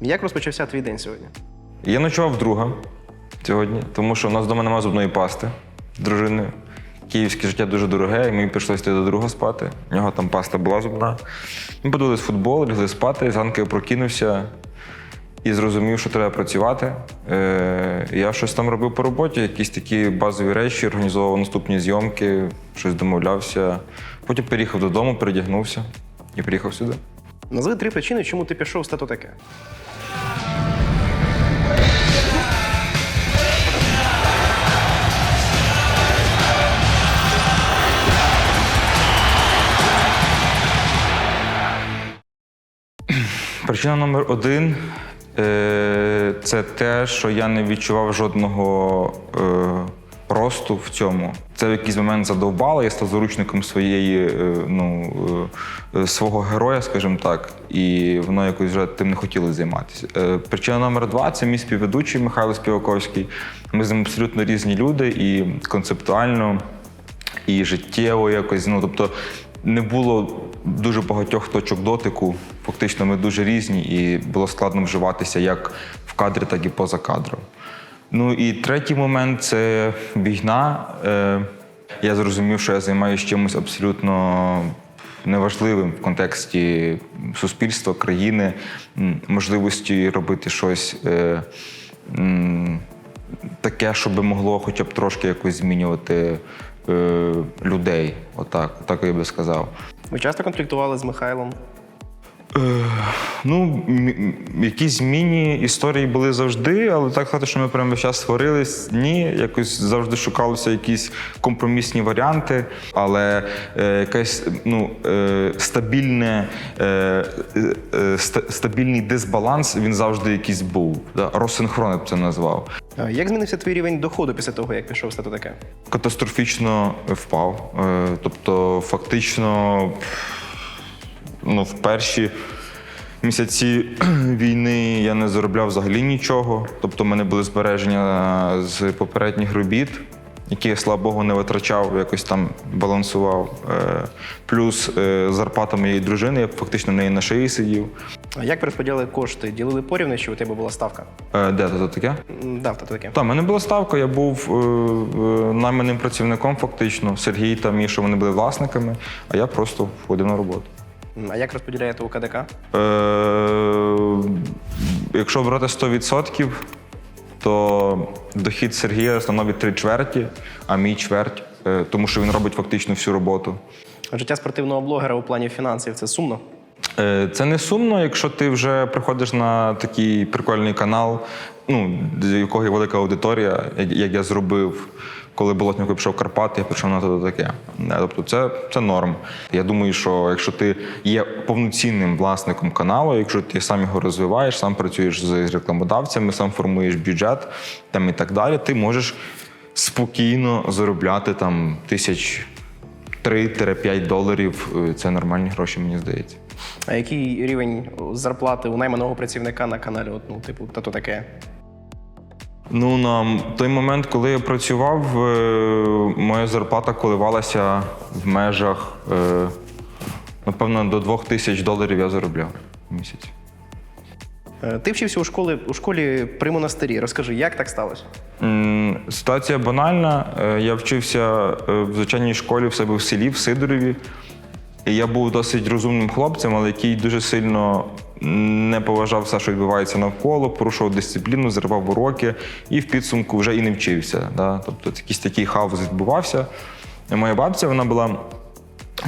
Як розпочався твій день сьогодні? Я ночував в друга сьогодні, тому що у нас вдома немає зубної пасти з дружиною. Київське життя дуже дороге, і мені прийшлося йти до друга спати. У нього там паста була зубна. Ми подивились футбол, лягли спати. Зранку я прокинувся і зрозумів, що треба працювати. Е, я щось там робив по роботі, якісь такі базові речі, організовував наступні зйомки, щось домовлявся. Потім переїхав додому, передягнувся і приїхав сюди. Назви три причини, чому ти пішов в Причина номер один е, це те, що я не відчував жодного е, росту в цьому. Це в якийсь момент задовбало, я став заручником своєї, е, ну, свого героя, скажімо так, і воно якось вже тим не хотілося займатися. Причина номер два це мій співведучий Михайло Співаковський. Ми з ним абсолютно різні люди і концептуально, і життєво якось. Ну, тобто не було дуже багатьох точок дотику. Фактично, ми дуже різні, і було складно вживатися як в кадрі, так і поза кадром. Ну і третій момент це війна. Е, я зрозумів, що я займаюся чимось абсолютно неважливим в контексті суспільства, країни, можливості робити щось. Е, таке, щоб могло хоча б трошки якось змінювати е, людей. Отак, отак я би сказав. Ви часто конфліктували з Михайлом? Ну, м- м- якісь міні-історії були завжди, але так сказати, що ми прямо весь час сварились. Ні, якось завжди шукалися якісь компромісні варіанти, але е, якась ну, е, стабільне, е, е, е, стабільний дисбаланс він завжди якийсь був. Да? Розсинхрон я б це назвав. Як змінився твій рівень доходу після того, як пішов в стату таке? катастрофічно впав. Е, Тобто, фактично, ну, в перші місяці війни я не заробляв взагалі нічого. Тобто, в мене були збереження з попередніх робіт, які я, слава Богу, не витрачав, якось там балансував. Е, Плюс е, зарплата моєї дружини, я фактично в неї на шиї сидів. А як розподіляли кошти? Ділили порівну, чи у тебе була ставка? Е, Де це таке? Да, в таке. Так, в мене була ставка, я був е, е, найманим працівником, фактично. Сергій та Міша вони були власниками, а я просто входив на роботу. А як розподіляєте у КДК? Е, якщо брати 100%, то дохід Сергія становить три чверті, а мій чверть, е, тому що він робить фактично всю роботу. Життя спортивного блогера у плані фінансів це сумно. Е, Це не сумно, якщо ти вже приходиш на такий прикольний канал, ну, з якого є велика аудиторія, як я зробив, коли Болотнюк пішов Карпати, я прийшов на то таке. Е, Тобто це, це норм. Я думаю, що якщо ти є повноцінним власником каналу, якщо ти сам його розвиваєш, сам працюєш з рекламодавцями, сам формуєш бюджет там, і так далі, ти можеш спокійно заробляти там тисяч 3-5 доларів. Е, Це нормальні гроші, мені здається. А який рівень зарплати у найманого працівника на каналі? От, ну, типу, тато таке. Ну, на той момент, коли я працював, е, моя зарплата коливалася в межах, е, напевно, до 2 тисяч доларів я заробляв в місяць. Е, Ти вчився у школі, у школі при монастирі. Розкажи, як так сталося? Ситуація банальна. Я вчився в звичайній школі в себе в селі, в Сидорові. І я був досить розумним хлопцем, але який дуже сильно не поважав все, що відбувається навколо, порушував дисципліну, зривав уроки і в підсумку вже і не вчився. Да? Тобто якийсь такий хаос відбувався. Моя бабця вона була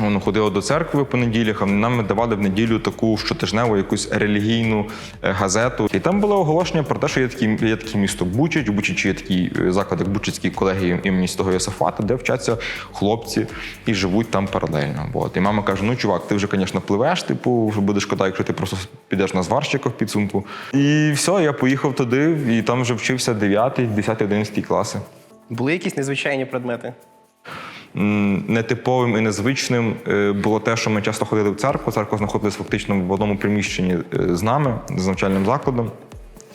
Вона ходила до церкви по неділях, а нам давали в неділю таку щотижневу якусь релігійну е, газету. І там було оголошення про те, що є такі, є таке місто Бучач, у Бучачі є такий е, заклад, як Бучацький колегії імені Святого Йосафата, де вчаться хлопці і живуть там паралельно. От. І мама каже: ну, чувак, ти вже, звісно, пливеш, типу, буде шкода, якщо ти просто підеш на зварщика в підсумку. І все, я поїхав туди, і там вже вчився 9, 10, 11 класи. Були якісь незвичайні предмети? Нетиповим і незвичним е, було те, що ми часто ходили в церкву. Церква знаходилась фактично в одному приміщенні е, з нами, з навчальним закладом.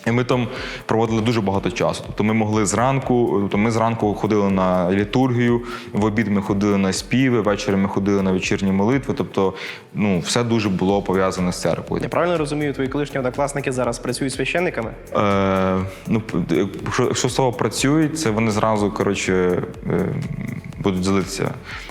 І ми там проводили дуже багато часу. Тобто ми могли зранку, тобто ми зранку ходили на літургію, в обід ми ходили на співи, ввечері ми ходили на вечірні молитви. Тобто, ну, все дуже було пов'язане з церквою. Я правильно розумію, твої колишні однокласники зараз працюють священниками? Е, ну, якщо слово працюють, це вони зразу коротше, е, будуть злитися.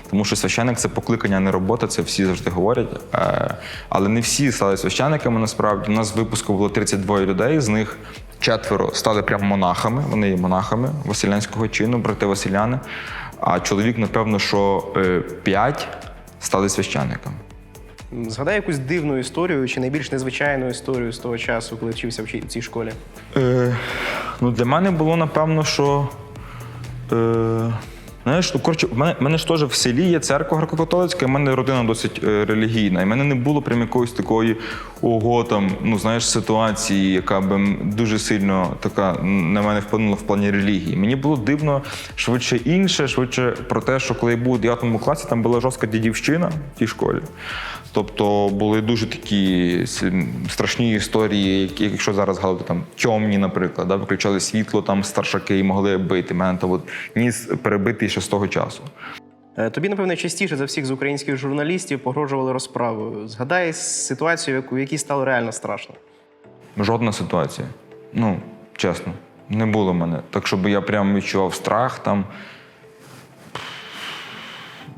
Тому що священник це покликання, а не робота, це всі завжди говорять. Е, але не всі стали священниками насправді. У нас в випуску було 32 людей, з них четверо стали прямо монахами. Вони є монахами Василянського чину, брати Василяни. А чоловік, напевно, що е, п'ять стали священниками. Згадай якусь дивну історію чи найбільш незвичайну історію з того часу, коли вчився в в цій школі. Е, ну, для мене було напевно, що. Е, знаєш, ну, коротше, в мене, в мене ж теж в селі є церква греко-католицька, і в мене родина досить е, релігійна. І в мене не було прям якоїсь такої ого, там, ну, знаєш, ситуації, яка би дуже сильно така на мене вплинула в плані релігії. Мені було дивно швидше інше, швидше про те, що коли я був у 9 класі, там була жорстка дідівщина в тій школі. Тобто були дуже такі страшні історії, які, якщо зараз згадувати, там тьомні, наприклад, да, виключали світло, там старшаки і могли бити. Мене там от ніс перебитий ще з того часу. Е, Тобі, напевно, частіше за всіх з українських журналістів погрожували розправою. Згадай ситуацію, в якій стало реально страшно. Жодна ситуація. Ну, чесно, не було в мене. Так, щоб я прям відчував страх там.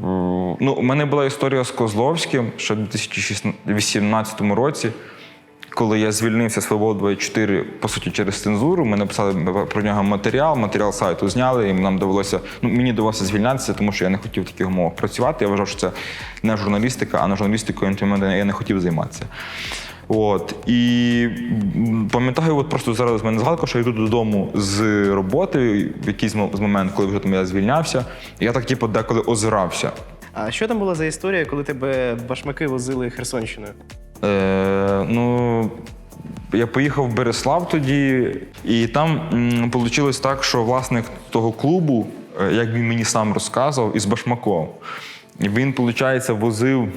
М, Ну, у мене була історія з Козловським ще в 2018 році, коли я звільнився з Свободи 24, по суті, через цензуру. Ми написали про нього матеріал, матеріал сайту зняли, і нам довелося, ну, мені довелося звільнятися, тому що я не хотів в таких умовах працювати. Я вважав, що це не журналістика, а на журналістикою я не хотів займатися. От і пам'ятаю, от просто зараз в мене згадка, що я йду додому з роботи в якийсь момент, коли вже там я звільнявся, я так типу деколи озирався. А що там була за історія, коли тебе башмаки возили Херсонщиною? Е, ну, я поїхав в Береслав тоді, і там вийшло так, що власник того клубу, е, як він мені сам розказував, із Башмаком. Він, виходить, возив.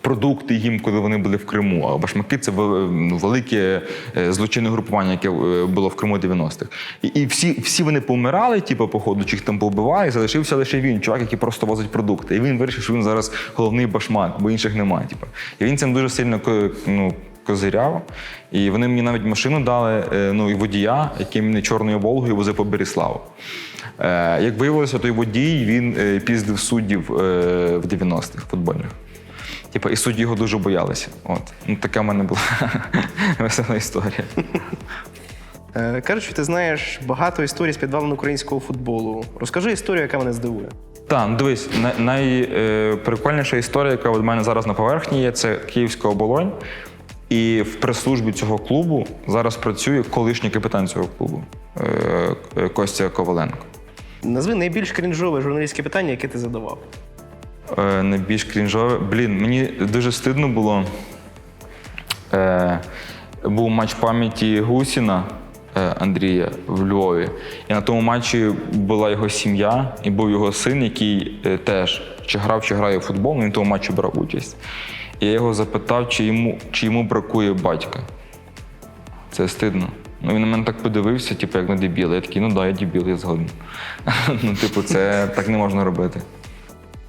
Продукти їм, коли вони були в Криму. А башмаки це ну, велике е, злочинне групування, яке е, було в Криму 90-х. І, і всі, всі вони помирали, типу, походу, чи їх там повбивали, і залишився лише він, чувак, який просто возить продукти. І він вирішив, що він зараз головний башмак, бо інших немає. Типу. І він цим дуже сильно ну, козиряв. І вони мені навіть машину дали, е, ну і водія, який мене чорною Волгою возив по Беріславу. Як виявилося, той водій він піздив суддів в 90-х футбольних. Типа, і судді його дуже боялися. От. Ну, така в мене була весела історія. Е, Кажуть, що ти знаєш багато історій з підвалин українського футболу. Розкажи історію, яка мене здивує. Так, ну дивись, найприкольніша історія, яка в мене зараз на поверхні є, це Київська оболонь. І в прес-службі цього клубу зараз працює колишній капітан цього клубу е, е, Костя Коваленко. Назви найбільш крінжове журналістське питання, яке ти задавав. Е, найбільш крінжове. Блін, мені дуже стидно було. Е, був матч пам'яті Гусіна е, Андрія в Львові. І на тому матчі була його сім'я, і був його син, який е, теж чи грав, чи грає в футбол, він в тому матчі брав участь. І я його запитав, чи йому, чи йому бракує батька. Це стидно. Ну, він на мене так подивився, типу, як на дебіла. Я такий, ну да, я дебіл, я згоден. ну, типу, це так не можна робити.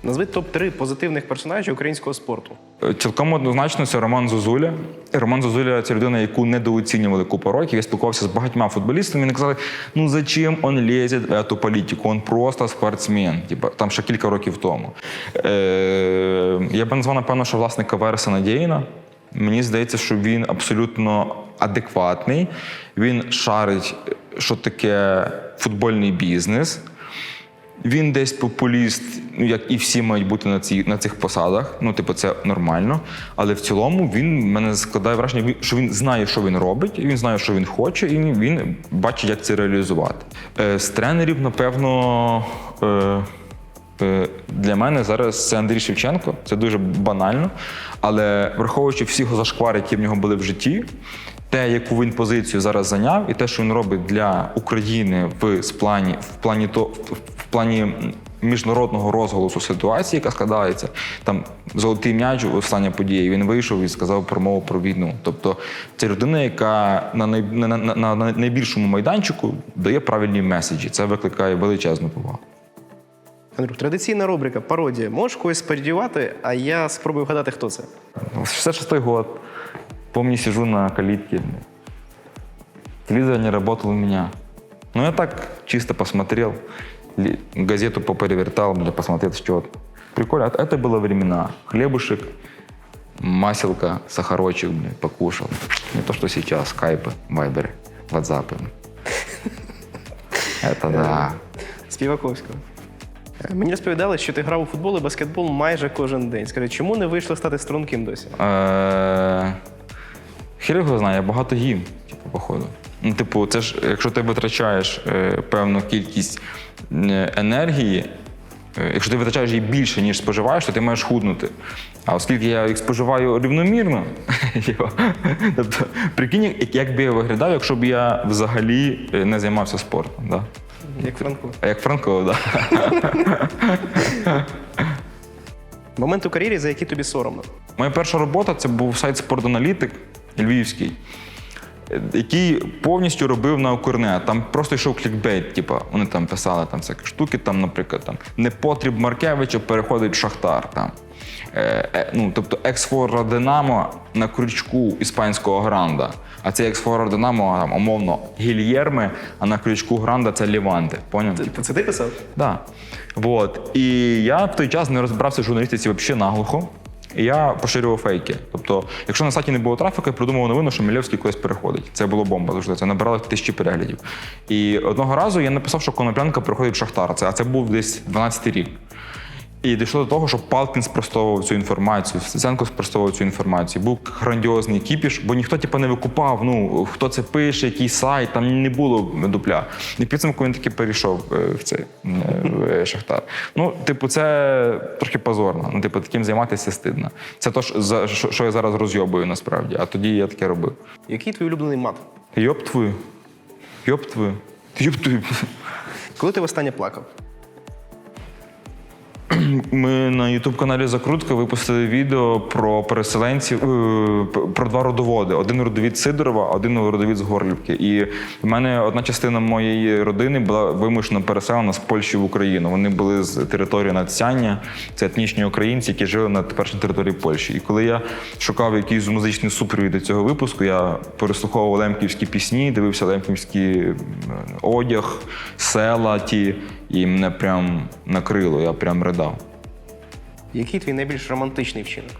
Назви топ-3 позитивних персонажів українського спорту. Цілком однозначно це Роман Зозуля. Роман Зозуля це людина, яку недооцінювали купу років. Я спілкувався з багатьма футболістами. Вони казали, ну зачем він лізе в цю політику? Він просто спортсмен. Типа там ще кілька років тому. Е, я б назвав, напевно, що власника Вереса Надєїна. Мені здається, що він абсолютно адекватний. Він шарить, що таке футбольний бізнес. Він десь популіст, ну як і всі мають бути на цій на цих посадах. Ну, типу, це нормально. Але в цілому він мене складає враження, що він знає, що він робить, він знає, що він хоче, і він, бачить, як це реалізувати. Е, з тренерів, напевно. Е, Е, Для мене зараз це Андрій Шевченко, це дуже банально. Але враховуючи всі зашквари, які в нього були в житті, те, яку він позицію зараз зайняв, і те, що він робить для України в плані, в плані, то, в плані міжнародного розголосу ситуації, яка складається. Там золотий м'яч, остання подія. Він вийшов і сказав промову про війну. Тобто це людина, яка на, най, на, на, на, на найбільшому майданчику дає правильні меседжі. Це викликає величезну повагу. Андрюх, традиційна рубрика пародія. Можеш когось сподівати, а я спробую вгадати, хто це. 66-й год. Помню, сижу на калитке. Телевизор не работал у меня. Ну, я так чисто посмотрел, газету поперевертал, бля, посмотрел, что Прикольно. А Это было времена. Хлебушек, маселка, сахарочек, бля, покушал. Не то, что сейчас, скайпы, вайберы, ватсапы. Это да. Співаковського. Е, Мені розповідали, що ти грав у футбол і баскетбол майже кожен день. Скажи, чому не вийшло стати струнким досі? Е, Хір його знає, я багато їм, типу, походу. Ну, типу, це ж, якщо ти витрачаєш е, певну кількість енергії, е, якщо ти витрачаєш її більше, ніж споживаєш, то ти маєш худнути. А оскільки я їх споживаю рівномірно, тобто, прикинь, як- би я виглядав, якщо б я взагалі е, не займався спортом. Да? Як Франко. А як Франко, да. Момент у кар'єрі, за який тобі соромно. Моя перша робота це був сайт «Спортаналітик» львівський, який повністю робив на Укрнет. Там просто йшов клікбейт, типу, вони там писали там всякі штуки, там, наприклад, там непотріб Маркевича переходить в Шахтар. Там. Е, е, ну, тобто ексфора Динамо на крючку іспанського гранда. А цей ексфора Динамо, там, умовно, Гільєрми, а на крючку гранда це Ліванти. Поняв? Ти, це ти писав? Да. Вот. І я в той час не розбирався в журналістиці взагалі наглухо. І я поширював фейки. Тобто, якщо на сайті не було трафіку, я придумав новину, що Мілєвський колись переходить. Це було бомба завжди. Це набирало тисячі переглядів. І одного разу я написав, що Коноплянка переходить в Шахтар. Це, а це був десь 12-й рік. І дійшло до того, що Палкін спростовував цю інформацію, Стеценко спростовував цю інформацію. Був грандіозний кіпіш, бо ніхто типу, не викупав, ну хто це пише, який сайт, там не було дупля. І підсумку він таки перейшов е, в цей е, в Шахтар. Ну, типу, це трохи позорно. Ну, типу, таким займатися стидно. Це то, що я зараз розйобую насправді, а тоді я таке робив. Який твій улюблений мат? Йоп твою. Йоп твою. Йоп твою. Коли ти востаннє плакав? Ми на Ютуб-каналі Закрутка випустили відео про переселенців, е, про два родоводи: один родовід Сидорова, один родовід з Горлівки. І в мене одна частина моєї родини була вимушено переселена з Польщі в Україну. Вони були з території Надсяння, це етнічні українці, які жили на теперішній території Польщі. І коли я шукав якийсь музичний супровід до цього випуску, я переслуховував лемківські пісні, дивився лемківський е, одяг, села ті, і мене прям накрило, я прям ридав. Який твій найбільш романтичний вчинок?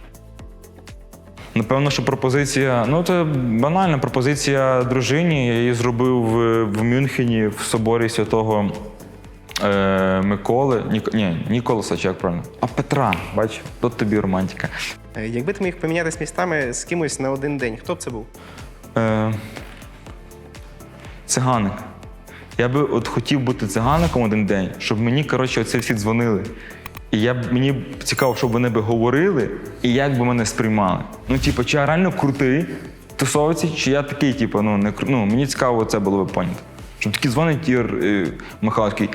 Напевно, що пропозиція. Ну, це банальна пропозиція дружині. Я її зробив в, в Мюнхені в соборі святого е, Миколи. Нік, ні, Ніколаса, чи як правильно? А Петра, бач, тут тобі романтика. Е, Якби ти міг помінятися містами з кимось на один день, хто б це був? Е, циганик. Я би от хотів бути цигаником один день, щоб мені, коротше, оці всі дзвонили. І я б мені цікаво, щоб вони би говорили і як би мене сприймали. Ну, типу, чи я реально крутий тусовці, чи я такий, типу, ну, не ну, мені цікаво це було би поняти. Щоб такий дзвонить Ігор е, Михайло такий,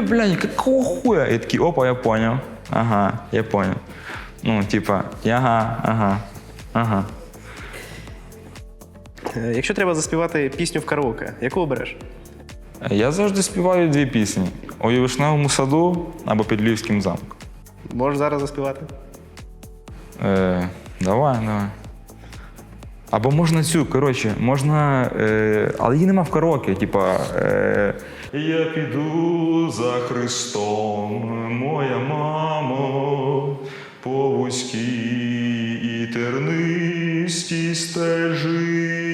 блядь, какого хуя? Я такий, опа, я поняв. Ага, я поняв. Ну, типа, ага, ага, ага. Е, Якщо треба заспівати пісню в караоке, яку обереш? Я завжди співаю дві пісні: «Ой, у вишневому саду або під Львівським замком. Можеш зараз заспівати? Е, давай, давай. Або можна цю, коротше, можна. Е, але її нема в караоке, типа. Е, Я піду за Христом, моя мамо, по вузькій і тернистій стежині,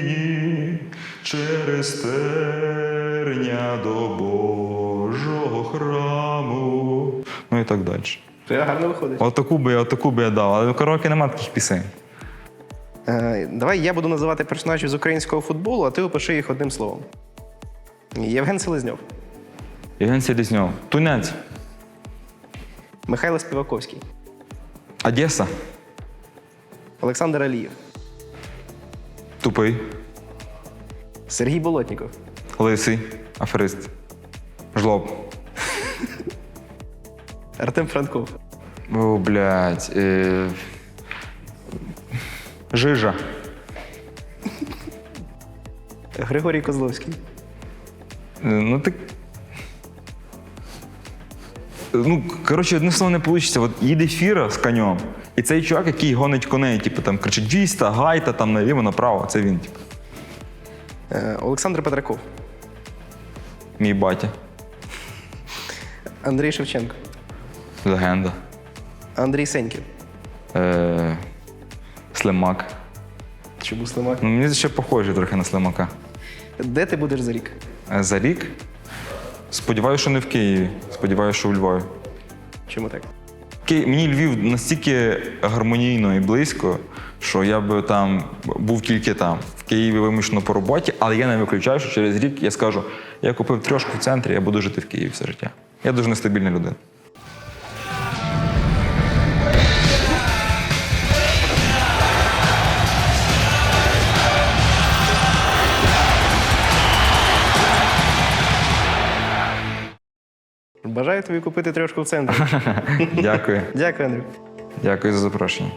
через терня до Божого храму. Ну і так далі. Це гарно виходить. Отаку би, отаку би я дав, але в караоке нема таких пісень. Е, Давай я буду називати персонажів з українського футболу, а ти опиши їх одним словом. Євген Селезньов, Євген Селізньов. Тунець. Михайло Співаковський, Одеса. Олександр Алієв, Тупий. Сергій Болотніков, Лисий. Аферист. Жлоб. Артем Франков. О, блядь. Е... Жижа. Григорій Козловський. Е, Ну так. Ну, коротше, одне слово не вийде. От їде фіра з конем, і цей чувак, який гонить коней, типу там кричить «Віста, гайта, там наліво, направо. Це він, типу, Е, Олександр Петраков. Мій батя. Андрій Шевченко. Легенда. Андрій Сеньків. Е... Слимак. Чому Слимак? Ну, мені ще похоже трохи на слимака. Де ти будеш за рік? Е, За рік. Сподіваюся, що не в Києві. Сподіваюся, що у Львові. Чому так? Ки- Мені Львів настільки гармонійно і близько, що я би там був тільки там. В Києві вимушено по роботі, але я не виключаю, що через рік я скажу: я купив трьошку в центрі, я буду жити в Києві все життя. Я дуже нестабільна людина. Бажаю тобі купити трьошку в центрі. Дякую. Дякую, Андрій. Дякую за запрошення.